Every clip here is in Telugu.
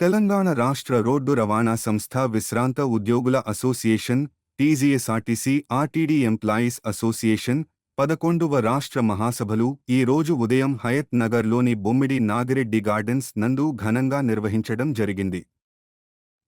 తెలంగాణ రాష్ట్ర రోడ్డు రవాణా సంస్థ విశ్రాంత ఉద్యోగుల association TGSRTC RTD employees association పదకొండవ రాష్ట్ర మహాసభలు. ఈ రోజు ఉదయం హయత్ నగర్లోని బొమ్మిడి నాగిరెడ్డి గార్డెన్స్ నందు ఘనంగా నిర్వహించడం జరిగింది.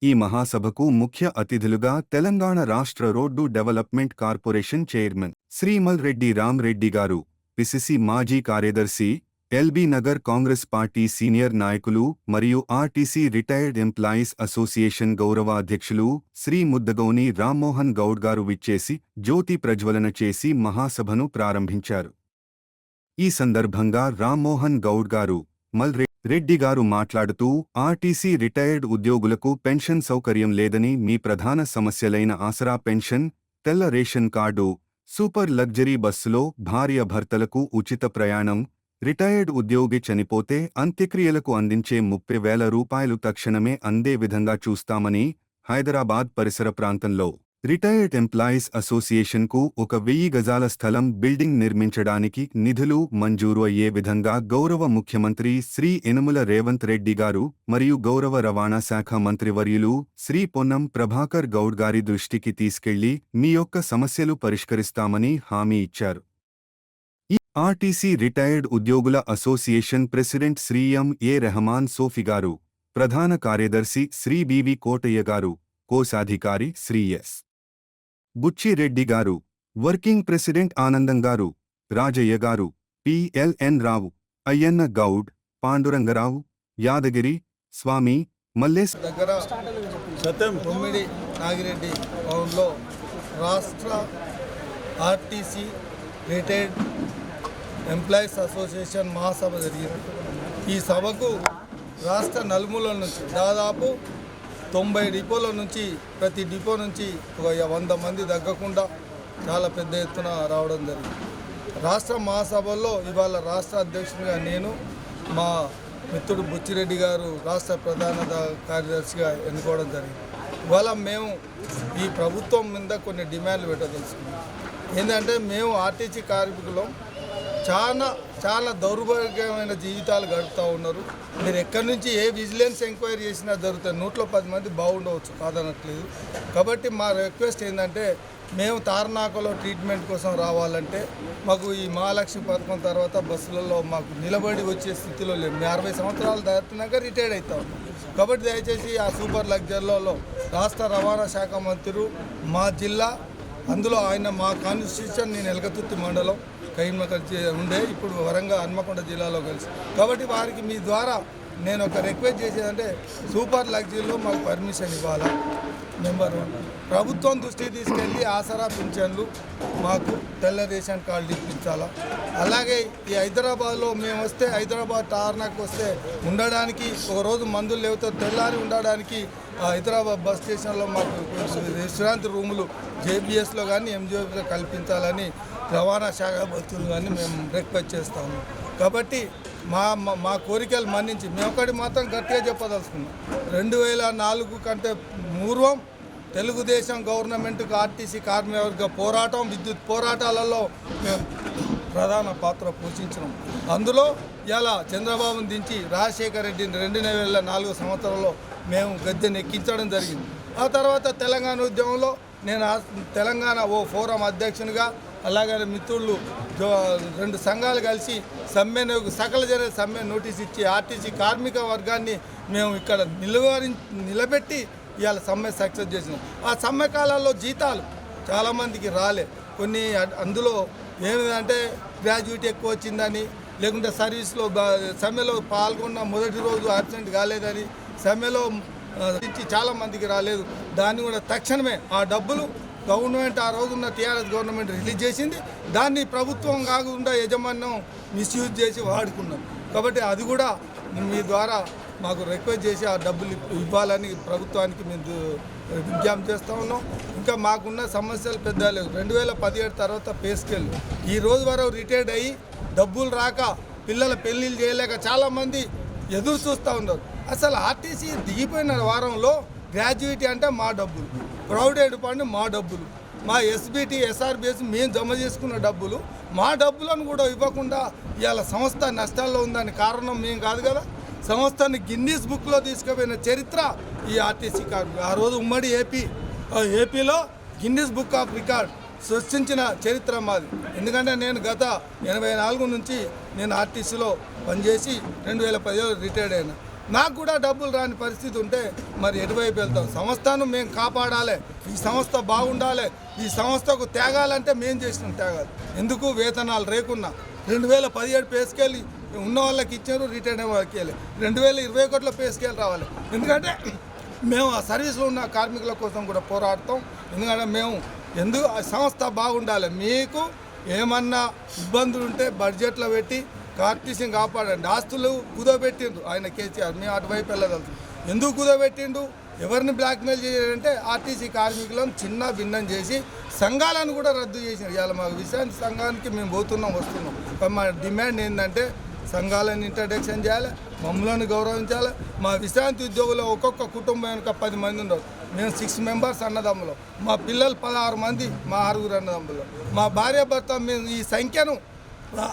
ఈ మహాసభకు ముఖ్య అతిథులుగా తెలంగాణ రాష్ట్ర road development corporation chairman Srimal Reddy Ramreddy గారు పిసిసి మాజీ కార్యదర్శి LB Nagar Congress party senior నాయకులు మరియు ఆర్టీసీ రిటైర్డ్ ఎంప్లాయీస్ అసోసియేషన్ గౌరవ అధ్యక్షులు శ్రీ ముద్దగౌని రామ్మోహన్ గౌడ్ గారు విచ్చేసి జ్యోతి ప్రజ్వలన చేసి మహాసభను ప్రారంభించారు. ఈ సందర్భంగా రామ్మోహన్ గౌడ్ గారు మల్రే రెడ్డి గారు మాట్లాడుతూ ఆర్టీసీ రిటైర్డ్ ఉద్యోగులకు పెన్షన్ సౌకర్యం లేదని మీ ప్రధాన సమస్యలైన ఆసరా పెన్షన్ తెల్ల రేషన్ కార్డు సూపర్ లగ్జరీ బస్సులో భార్య భర్తలకు ఉచిత ప్రయాణం రిటైర్డ్ ఉద్యోగి చనిపోతే అంత్యక్రియలకు అందించే ముప్పై వేల రూపాయలు తక్షణమే అందే విధంగా చూస్తామని హైదరాబాద్ పరిసర ప్రాంతంలో రిటైర్డ్ ఎంప్లాయీస్ అసోసియేషన్కు ఒక వెయ్యి గజాల స్థలం బిల్డింగ్ నిర్మించడానికి నిధులు మంజూరు అయ్యే విధంగా గౌరవ ముఖ్యమంత్రి శ్రీ యనుమల రేవంత్ రెడ్డి గారు మరియు గౌరవ రవాణా శాఖ మంత్రివర్యులు శ్రీ పొన్నం ప్రభాకర్ గౌడ్ గారి దృష్టికి తీసుకెళ్ళి మీ యొక్క సమస్యలు పరిష్కరిస్తామని హామీ ఇచ్చారు. ఆర్టీసీ రిటైర్డ్ ఉద్యోగుల association president Shri M A Rehman Sofi గారు ప్రధాన కార్యదర్శి శ్రీ బివి కోటయ్య గారు కోశాధికారి శ్రీ ఎస్. బుచ్చిరెడ్డి గారు వర్కింగ్ ప్రెసిడెంట్ ఆనందం గారు రాజయ్య గారు పిఎల్ఎన్ రావు అయ్యన్న గౌడ్ పాండురంగరావు యాదగిరి స్వామి మల్లేశ్ దగ్గర తొమ్మిది నాగిరెడ్డి రాష్ట్ర ఆర్టీసీ రిటైర్డ్ ఎంప్లాయీస్ అసోసియేషన్ మహాసభ జరిగింది ఈ సభకు రాష్ట్ర నలుమూల నుంచి దాదాపు తొంభై డిపోల నుంచి ప్రతి డిపో నుంచి ఒక వంద మంది తగ్గకుండా చాలా పెద్ద ఎత్తున రావడం జరిగింది. రాష్ట్ర మహాసభల్లో ఇవాళ రాష్ట్ర అధ్యక్షునిగా నేను మా మిత్రుడు బుచ్చిరెడ్డి గారు రాష్ట్ర ప్రధాన కార్యదర్శిగా ఎన్నుకోవడం జరిగింది. ఇవాళ మేము ఈ ప్రభుత్వం మీద కొన్ని డిమాండ్లు పెట్టదలుచుకున్నాం. ఏంటంటే మేము ఆర్టీసీ కార్మికులం. చాలా చాలా దౌర్భాగ్యమైన జీవితాలు గడుపుతూ ఉన్నారు. మీరు ఎక్కడి నుంచి ఏ విజిలెన్స్ ఎంక్వైరీ చేసినా జరుగుతుంది నూట్లో పది మంది బాగుండవచ్చు కాదనట్లేదు. కాబట్టి మా రిక్వెస్ట్ ఏంటంటే మేము తార్నాకలో ట్రీట్మెంట్ కోసం రావాలంటే మాకు ఈ మహాలక్ష్మి పథకం తర్వాత బస్సులలో మాకు నిలబడి వచ్చే స్థితిలో లేము. మేము అరవై సంవత్సరాలు దాటినాక రిటైర్డ్ అవుతాం కాబట్టి దయచేసి ఆ సూపర్ లగ్జరీలలో రాష్ట్ర రవాణా శాఖ మంత్రులు మా జిల్లా అందులో ఆయన మా కాన్స్టిట్యూషన్ నేను ఎలగతుర్తి మండలం కరీంనగర్ ఉండే ఇప్పుడు వరంగల్ హన్మకొండ జిల్లాలో కలిసి. కాబట్టి వారికి మీ ద్వారా నేను ఒక రిక్వెస్ట్ చేసేదంటే సూపర్ లగ్జరీలో మాకు పర్మిషన్ ఇవ్వాలా? నెంబర్ వన్ ప్రభుత్వం దృష్టికి తీసుకెళ్ళి ఆసరా పింఛన్లు మాకు తెల్ల రేషన్ కార్డు ఇప్పించాలా? అలాగే ఈ హైదరాబాద్లో మేము వస్తే హైదరాబాద్ టార్నాకు వస్తే ఉండడానికి ఒక రోజు మందులు లేకపోతే తెల్లారి ఉండడానికి హైదరాబాద్ బస్ స్టేషన్లో మాకు విశ్రాంతి రూములు జేబీఎస్లో కానీ ఎంజీఓలో కల్పించాలని రవాణా శాఖ మంత్రులు కానీ మేము రిక్వెస్ట్ చేస్తాము. కాబట్టి మా మా- కోరికలు మన్నించి మేము మాత్రం గట్టిగా చెప్పదలుచుకున్నాం. రెండు వేల నాలుగు కంటే పూర్వం తెలుగుదేశం గవర్నమెంట్కు ఆర్టీసీ కార్మిక పోరాటం విద్యుత్ పోరాటాలలో మేము ప్రధాన పాత్ర పోషించినాం. అందులో ఇలా చంద్రబాబును దించి రాజశేఖర రెడ్డిని రెండు వేల నాలుగు సంవత్సరంలో మేము గద్దెనెక్కించడం జరిగింది. ఆ తర్వాత తెలంగాణ ఉద్యమంలో నేను తెలంగాణ ఓ ఫోరం అధ్యక్షునిగా అలాగే మిత్రులు రెండు సంఘాలు కలిసి సమ్మె సకల జన సమ్మె నోటీస్ ఇచ్చి ఆర్టీసీ కార్మిక వర్గాన్ని మేము ఇక్కడ నిలువరి నిలబెట్టి ఇవాళ సమ్మె సక్సెస్ చేసినాం. ఆ సమ్మె కాలాల్లో జీతాలు చాలామందికి రాలే. కొన్ని అందులో ఏమిటంటే గ్రాడ్యుయేట్ ఎక్కువ వచ్చిందని లేకుంటే సర్వీస్లో బా- సమ్మెలో పాల్గొన్న మొదటి రోజు అబ్సెంట్ కాలేదని సమ్మెలో ఆ, చాలా మందికి రాలేదు. దాన్ని కూడా తక్షణమే ఆ డబ్బులు గవర్నమెంట్ ఆ రోజున్న టీఆర్ఎస్ గవర్నమెంట్ రిలీజ్ చేసింది. దాన్ని ప్రభుత్వం కాకుండా యజమాన్యం మిస్యూజ్ చేసి వాడుకున్నాం. కాబట్టి అది కూడా మీ ద్వారా మాకు రిక్వెస్ట్ చేసి ఆ డబ్బులు ఇవ్వాలని ప్రభుత్వానికి మేము దు- విజ్ఞప్తి చేస్తూ ఉన్నాం. ఇంకా మాకున్న సమస్యలు పెద్ద లేవు. రెండు వేల పదిహేడు తర్వాత పే స్కేల్. ఈ రోజు వరకు రిటైర్డ్ అయ్యి డబ్బులు రాక పిల్లల పెళ్ళిళ్ళు చేయలేక చాలామంది ఎదురు చూస్తూ ఉన్నారు. అసలు ఆర్టీసీ దిగిపోయిన వారంలో గ్రాడ్యుయేటీ అంటే మా డబ్బులు. ప్రొవిడెంట్ ఫండ్ మా డబ్బులు. మా ఎస్బీటీ ఎస్ఆర్బిఎస్ మేము జమ చేసుకున్న డబ్బులు. మా డబ్బులను కూడా ఇవ్వకుండా ఇవాళ సంస్థ నష్టాల్లో ఉందని కారణం మేము కాదు కదా? సంస్థని గిన్నీస్ బుక్లో తీసుకుపోయిన చరిత్ర ఈ ఆర్టీసీ కార్మికులు. ఆ రోజు ఉమ్మడి ఏపీ ఏపీలో గిన్నీస్ బుక్ ఆఫ్ రికార్డ్ సృష్టించిన చరిత్ర మాది. ఎందుకంటే నేను గత ఎనభై నాలుగు నుంచి నేను ఆర్టీసీలో పనిచేసి రెండు వేల పదిహేడు రిటైర్డ్ అయినా. నాకు కూడా డబ్బులు రాని పరిస్థితి ఉంటే మరి ఎటువైపు వెళ్తాం సంస్థను మేము కాపాడాలి. ఈ సంస్థ బాగుండాలి. ఈ సంస్థకు త్యాగాలంటే మేము చేసిన త్యాగాలు. ఎందుకు? వేతనాలు రేకున్నా. రెండు వేల పదిహేడు పేసుకెళ్ళి ఉన్న వాళ్ళకి ఇచ్చారు రిటైర్డ్ అయిన వాళ్ళకి వెళ్ళి రెండు వేల ఇరవై ఒకటిలో పేసుకెళ్ళి రావాలి. ఎందుకంటే మేము ఆ సర్వీస్లో ఉన్న కార్మికుల కోసం కూడా పోరాడతాం. ఎందుకంటే మేము ఎందుకు ఆ సంస్థ బాగుండాలి. మీకు ఏమన్నా ఇబ్బందులు ఉంటే బడ్జెట్లో పెట్టి కార్టీసీని కాపాడండి. ఆస్తులు కుదోబెట్టిండు ఆయన కేసీఆర్. మేము అటువైపు వెళ్ళగలుగుతాం ఎందుకు కుదోబెట్టిండు ఎవరిని బ్లాక్మెయిల్ చేయాలంటే ఆర్టీసీ కార్మికులను చిన్న భిన్నం చేసి సంఘాలను కూడా రద్దు చేసినారు. ఇవాళ మాకు విశ్రాంతి సంఘానికి మేము పోతున్నాం వస్తున్నాం. కానీ మా డిమాండ్ ఏంటంటే సంఘాలను ఇంట్రడక్షన్ చేయాలి మమ్మల్ని గౌరవించాలి. మా విశ్రాంతి ఉద్యోగులు ఒక్కొక్క కుటుంబం వెనుక పది మంది ఉన్నారు. మేము సిక్స్ మెంబర్స్ అన్నదమ్ములు. మా పిల్లలు పదహారు మంది మా ఆరుగురు అన్నదమ్ములు. మా భార్య భర్త మేము ఈ సంఖ్యను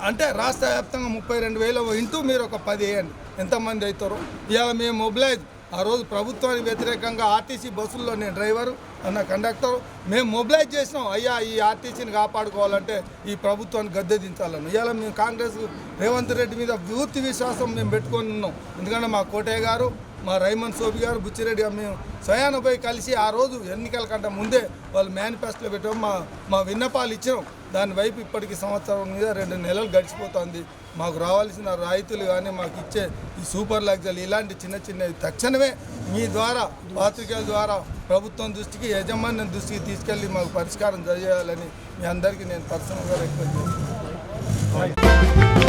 అంటే రాష్ట్ర వ్యాప్తంగా ముప్పై రెండు వేలు ఇంటూ మీరు ఒక పది వేయండి. ఎంతమంది అవుతారో. ఇవాళ మేము మొబిలైజ్ ఆ రోజు ప్రభుత్వానికి వ్యతిరేకంగా ఆర్టీసీ బస్సుల్లో నేను డ్రైవరు అన్న కండక్టర్ మేము మొబిలైజ్ చేసినాం. అయ్యా ఈ ఆర్టీసీని కాపాడుకోవాలంటే ఈ ప్రభుత్వాన్ని గద్దె దించాలని. ఇవాళ మేము కాంగ్రెస్ రేవంత్ రెడ్డి మీద పూర్తి విశ్వాసం మేము పెట్టుకొని ఉన్నాం. ఎందుకంటే మా కోటయ్య గారు మా రైమన్ సోబి గారు బుచ్చిరెడ్డి గారు మేము స్వయాన పోయి కలిసి ఆ రోజు ఎన్నికల కంటే ముందే వాళ్ళు మేనిఫెస్టోలో పెట్టాం మా మా విన్నపాలు ఇచ్చినాం. దాని వైపు ఇప్పటికి సంవత్సరం మీద రెండు నెలలు గడిచిపోతుంది. మాకు రావాల్సిన రాయితీలు కానీ మాకు ఇచ్చే ఈ సూపర్ లగ్జరీ ఇలాంటి చిన్న చిన్నవి తక్షణమే మీ ద్వారా పాత్రికేయుల ద్వారా ప్రభుత్వం దృష్టికి యజమాన్యం దృష్టికి తీసుకెళ్ళి మాకు పరిష్కారం చేయాలని మీ అందరికీ నేను పర్సనల్గా రిక్వెస్ట్ చేస్తున్నాను.